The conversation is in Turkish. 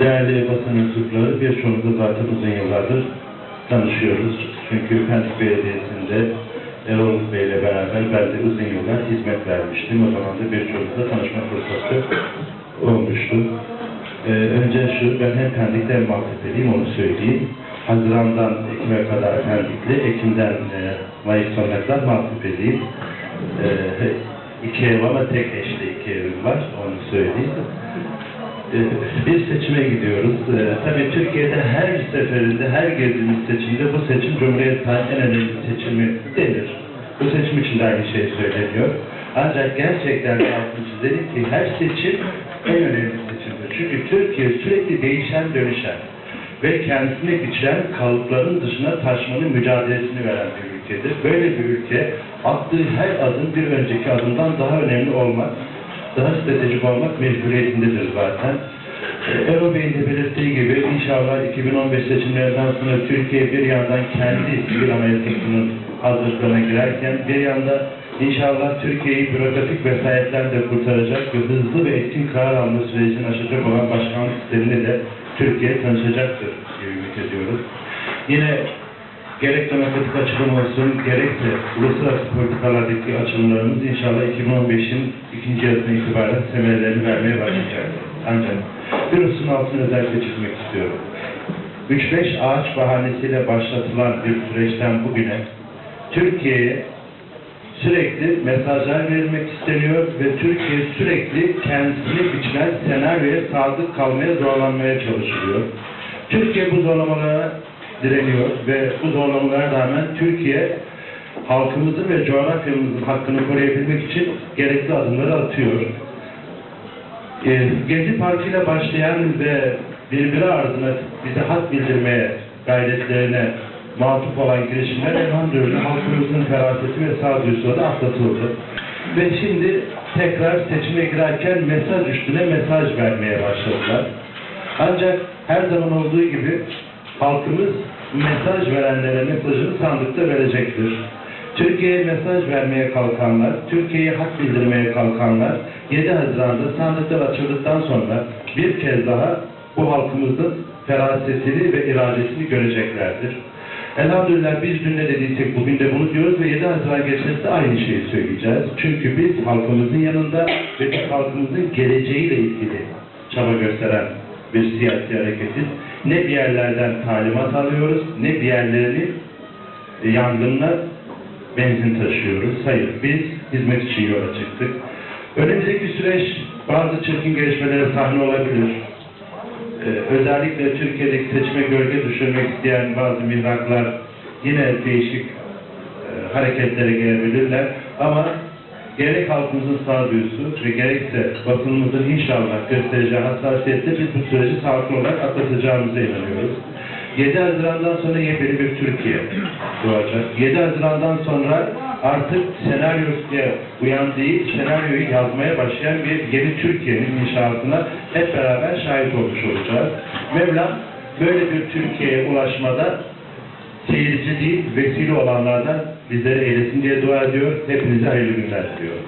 Değerli basın mensupları, birçoğumuzla zaten uzun yıllardır tanışıyoruz. Çünkü Pendik Belediyesi'nde Erol Bey ile beraber ben de uzun yıllar hizmet vermiştim. O zaman da birçoğumuzla tanışma fırsatı olmuştu. Ee, önce şu, ben hem Pendik'te hem Maltepe'liyim, onu söyleyeyim. Haziran'dan Ekim'e kadar Pendik'li, Ekim'den e, Mayıs sonuna kadar Maltepe'liyim. Ee, iki ev ama tek eşli iki evim var, onu söyleyeyim. Bir seçime gidiyoruz. Ee, tabii Türkiye'de her seferinde, her girdiğimiz seçimde bu seçim Cumhuriyet tarihinin en önemli seçimi denir. Bu seçim için de aynı şey söyleniyor. Ancak gerçekten altını çizelim ki her seçim en önemli seçimdir. Çünkü Türkiye sürekli değişen, dönüşen ve kendisine biçilen kalıpların dışına taşmanın mücadelesini veren bir ülkedir. Böyle bir ülke attığı her adım bir önceki adımdan daha önemli olmak, daha stratejik olmak mecburiyetindedir zaten. Ee, Erol Bey'in de belirttiği gibi inşallah 2015 seçimlerinden sonra Türkiye bir yandan kendi sivil anayasasının hazırlığına girerken bir yanda inşallah Türkiye'yi bürokratik vesayetlerle kurtaracak ve hızlı ve etkin karar alma sürecini aşacak olan başkanlık sistemini de Türkiye tanışacaktır diye ümit ediyoruz. Yine gerek demokratik açılım olsun, gerekse uluslararası politikalardaki açılımlarımız inşallah 2015'in ikinci yarısına itibaren semerlerini vermeye başlayacaktır. Ancak bir hususun altını özellikle çizmek istiyorum. 3-5 ağaç bahanesiyle başlatılan bir süreçten bugüne Türkiye'ye sürekli mesajlar verilmek isteniyor ve Türkiye sürekli kendisine biçilen senaryoya sadık kalmaya zorlanmaya çalışılıyor. Türkiye bu zorlamalara direniyor ve bu zorlamalara rağmen Türkiye halkımızın ve coğrafyamızın hakkını koruyabilmek için gerekli adımları atıyor. Ee, Gezi Parkı ile başlayan ve birbiri ardına bize hak bildirmeye gayretlerine matuf olan girişimler elhamdülillah halkımızın feraseti ve sağduyusu da atlatıldı. Ve şimdi tekrar seçime girerken mesaj üstüne mesaj vermeye başladılar. Ancak her zaman olduğu gibi halkımız mesaj verenlere mesajını sandıkta verecektir. Türkiye'ye mesaj vermeye kalkanlar, Türkiye'ye hak bildirmeye kalkanlar 7 Haziran'da sandıklar açıldıktan sonra bir kez daha bu halkımızın ferasetini ve iradesini göreceklerdir. Elhamdülillah biz dün ne dediysek bugün de bunu diyoruz ve 7 Haziran geçmesi aynı şeyi söyleyeceğiz. Çünkü biz halkımızın yanında ve biz halkımızın geleceğiyle ilgili çaba gösteren bir siyasi hareketiz. Ne bir yerlerden talimat alıyoruz, ne bir yerlerini yangınla benzin taşıyoruz. Hayır, biz hizmet için yola çıktık. Önümüzdeki süreç bazı çirkin gelişmelere sahne olabilir. Ee, özellikle Türkiye'deki seçime gölge düşürmek isteyen bazı mihraklar yine değişik e, hareketlere gelebilirler. Ama gerek halkımızın sağduyusu ve gerekse basınımızın inşallah göstereceği hassasiyetle biz bu süreci sağlıklı olarak atlatacağımıza inanıyoruz. 7 Haziran'dan sonra yepyeni bir Türkiye doğacak. 7 Haziran'dan sonra artık senaryoya uyan değil, senaryoyu yazmaya başlayan bir yeni Türkiye'nin inşaatına hep beraber şahit olmuş olacağız. Mevlam böyle bir Türkiye'ye ulaşmada seyirci değil, vesile olanlardan bizleri eylesin diye dua ediyor. Hepinize hayırlı günler diliyorum.